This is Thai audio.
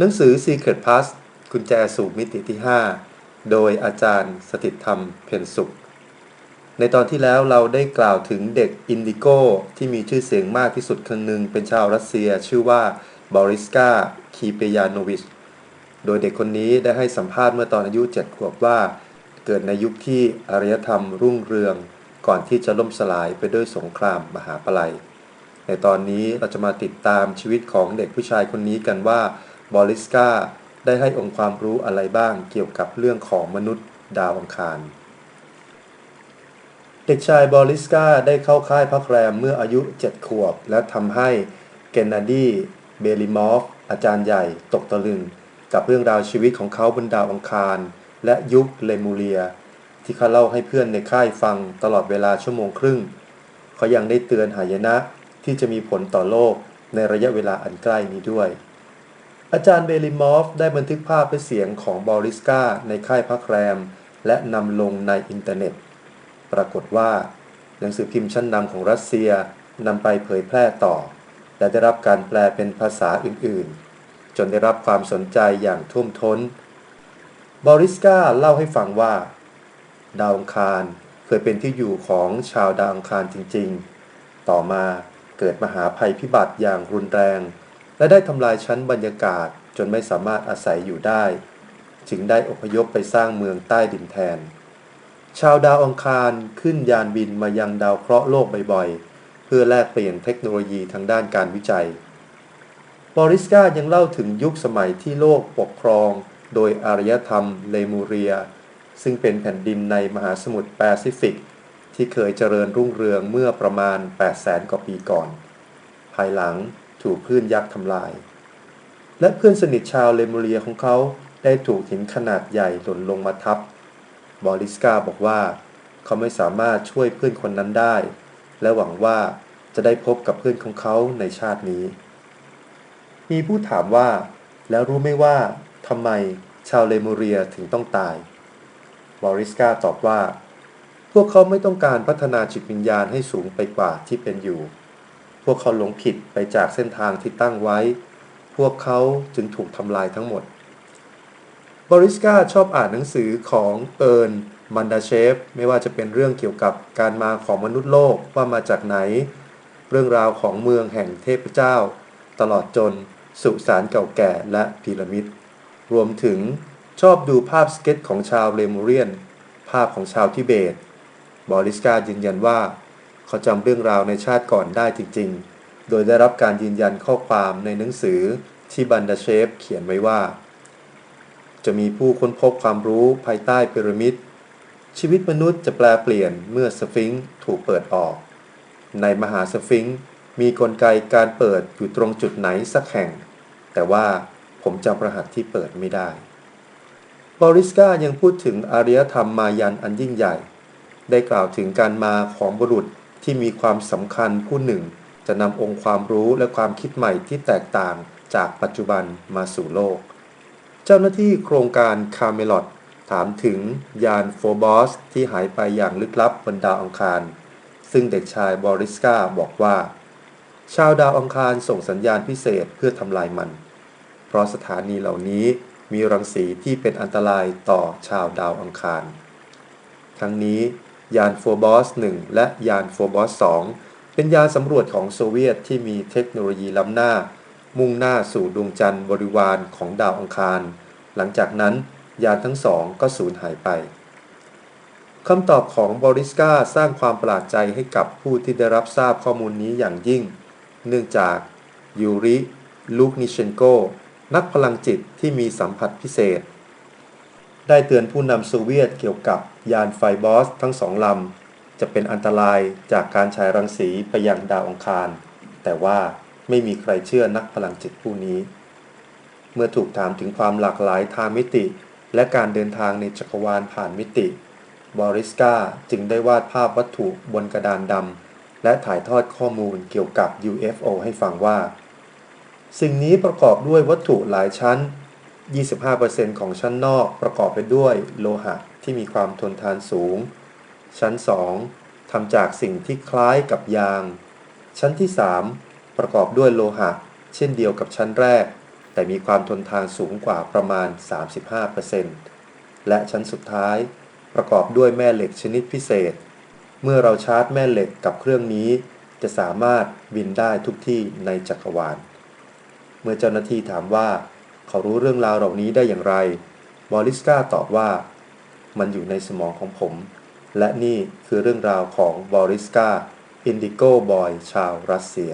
หนังสือ Secret Pass กุญแจสู่มิติที่ 5 โดยอาจารย์สถิตธรรมเพ็ญสุข ในตอนที่แล้วเราได้กล่าวถึงเด็กอินดิโก้ที่มีชื่อเสียงมากที่สุดคนหนึ่งเป็นชาวรัสเซียชื่อว่าบอริสกาคีเปยานโนวิช โดยเด็กคนนี้ได้ให้สัมภาษณ์เมื่อตอนอายุ 7 ขวบว่า เกิดในยุคที่อารยธรรมรุ่งเรือง ก่อนที่จะล่มสลายไปด้วยสงครามมหาปลัย ในตอนนี้เราจะมาติดตามชีวิตของเด็กผู้ชายคนนี้กันว่า บอริสกาได้ให้องค์ความรู้อะไรบ้างเกี่ยวกับเรื่องของมนุษย์ดาวอังคาร เด็กชายบอริสกาได้เข้าค่ายพักแรมเมื่ออายุ 7 ขวบ และทำให้เกนนาดีเบลิมอฟ อาจารย์ใหญ่ตกตะลึง กับเรื่องราวชีวิตของเขาบนดาวอังคาร และยุคเลมูเรีย ที่เขาเล่าให้เพื่อนในค่ายฟังตลอดเวลาชั่วโมงครึ่ง เขายังได้เตือนหายนะที่จะมีผลต่อโลกในระยะเวลาอันใกล้นี้ด้วย อาจารย์เบลิมอฟได้บันทึกภาพและเสียงของบอริสกาในค่ายพักแรม และนำลงในอินเทอร์เน็ต ปรากฏว่า หนังสือพิมพ์ชั้นนำของรัสเซียนำไปเผยแพร่ต่อ และได้รับการแปลเป็นภาษาอื่นๆ จนได้รับความสนใจอย่างท่วมท้น บอริสกาเล่าให้ฟังว่า ดาวอังคารเคยเป็นที่อยู่ของชาวดาวอังคารจริงๆ ต่อมาเกิดมหาภัยพิบัติอย่างรุนแรง และได้ทำลายชั้นบรรยากาศจนไม่สามารถอาศัยอยู่ได้ จึงได้อพยพไปสร้างเมืองใต้ดินแทน ชาวดาวอังคารขึ้นยานบินมายังดาวเคราะห์โลกบ่อยๆ เพื่อแลกเปลี่ยนเทคโนโลยีทางด้านการวิจัย บอริสกายังเล่าถึงยุคสมัยที่โลกปกครอง โดยอารยธรรมเลมูเรีย ซึ่งเป็นแผ่นดินในมหาสมุทรแปซิฟิก ที่เคยเจริญรุ่งเรืองเมื่อประมาณ 800,000 กว่าปีก่อน ภายหลัง ถูกคลื่นยักษ์ทำลาย และเพื่อนสนิทชาวเลมูเรียของเขาได้ถูกหินขนาดใหญ่หล่นลงมาทับบอริสกาบอกว่า เขาไม่สามารถช่วยเพื่อนคนนั้นได้ และหวังว่าจะได้พบกับเพื่อนของเขาในชาตินี้ มีผู้ถามว่า แล้วรู้ไหมว่าทำไมชาวเลมูเรียถึงต้องตายบอริสกาตอบว่า พวกเขาไม่ต้องการพัฒนาจิตวิญญาณให้สูงไปกว่าที่เป็นอยู่ พวกเขาหลงผิดไปจากเส้นทางที่ตั้งไว้ พวกเขาจึงถูกทำลายทั้งหมดบอริสกาชอบอ่านหนังสือของเอิร์นมันดาเชฟ ไม่ว่าจะเป็นเรื่องเกี่ยวกับการมาของมนุษย์โลกว่ามาจากไหน เรื่องราวของเมืองแห่งเทพเจ้า ตลอดจนสุสานเก่าแก่และพีระมิด รวมถึงชอบดูภาพสเก็ตของชาวเลมูเรียน ภาพของชาวทิเบต บอริสกายืนยันว่า เขาจำเรื่องราวในชาติก่อนได้จริงๆ โดยได้รับการยืนยันข้อความในหนังสือที่บันดาเชฟเขียนไว้ว่า จะมีผู้ค้นพบความรู้ภายใต้พีระมิด ชีวิตมนุษย์จะแปลเปลี่ยนเมื่อสฟิงค์ถูกเปิดออก ในมหาสฟิงค์มีกลไกการเปิดอยู่ตรงจุดไหนสักแห่ง แต่ว่าผมจำรหัสที่เปิดไม่ได้ บอริสกายังพูดถึงอารยธรรมมายันอันยิ่งใหญ่ ได้กล่าวถึงการมาของบุรุษ ที่มีความสำคัญผู้หนึ่ง จะนำองค์ความรู้และความคิดใหม่ที่แตกต่างจากปัจจุบันมาสู่โลก เจ้าหน้าที่โครงการคาเมลอดถามถึงยานโฟบอสที่หายไปอย่างลึกลับบนดาวอังคาร ซึ่งเด็กชายบอริสกาบอกว่า ชาวดาวอังคารส่งสัญญาณพิเศษเพื่อทำลายมัน เพราะสถานีเหล่านี้มีรังสีที่เป็นอันตรายต่อชาวดาวอังคาร ทั้งนี้ ยานโฟบอส 1 และยานโฟบอส 2 เป็นยานสำรวจของโซเวียตที่มีเทคโนโลยีล้ำหน้า มุ่งหน้าสู่ดวงจันทร์บริวารของดาวอังคาร หลังจากนั้นยานทั้งสองก็สูญหายไปคำตอบของบอริสกาสร้างความประหลาดใจให้กับผู้ที่ได้รับทราบข้อมูลนี้อย่างยิ่ง เนื่องจากยูริ ลูกนิเชนโก นักพลังจิตที่มีสัมผัสพิเศษ ได้เตือนผู้นำโซเวียตเกี่ยวกับยานไฟบอสทั้งสองลำ จะเป็นอันตรายจากการฉายรังสีไปยังดาวอังคาร แต่ว่าไม่มีใครเชื่อนักพลังจิตผู้นี้ เมื่อถูกถามถึงความหลากหลายทางมิติ และการเดินทางในจักรวาลผ่านมิติ บอริสกาจึงได้วาดภาพวัตถุบนกระดานดำและถ่ายทอดข้อมูลเกี่ยวกับ UFO ให้ฟังว่า สิ่งนี้ประกอบด้วยวัตถุหลายชั้น 25%ของชั้นนอกประกอบไปด้วยโลหะที่มีความทนทานสูง ชั้น 2ทำจากสิ่งที่คล้ายกับยาง ชั้นที่ 3 ประกอบด้วยโลหะ เช่นเดียวกับชั้นแรก แต่มีความทนทานสูงกว่าประมาณ 35%และชั้นสุดท้ายประกอบด้วยแม่เหล็กชนิดพิเศษ เมื่อเราชาร์จแม่เหล็กกับเครื่องนี้ จะสามารถบินได้ทุกที่ในจักรวาล เมื่อเจ้าหน้าที่ถามว่า เขารู้เรื่องราวเหล่านี้ได้อย่างไร บอริสกาตอบว่า มันอยู่ในสมองของผม และนี่คือเรื่องราวของบอริสกาอินดิโกบอยชาวรัสเซีย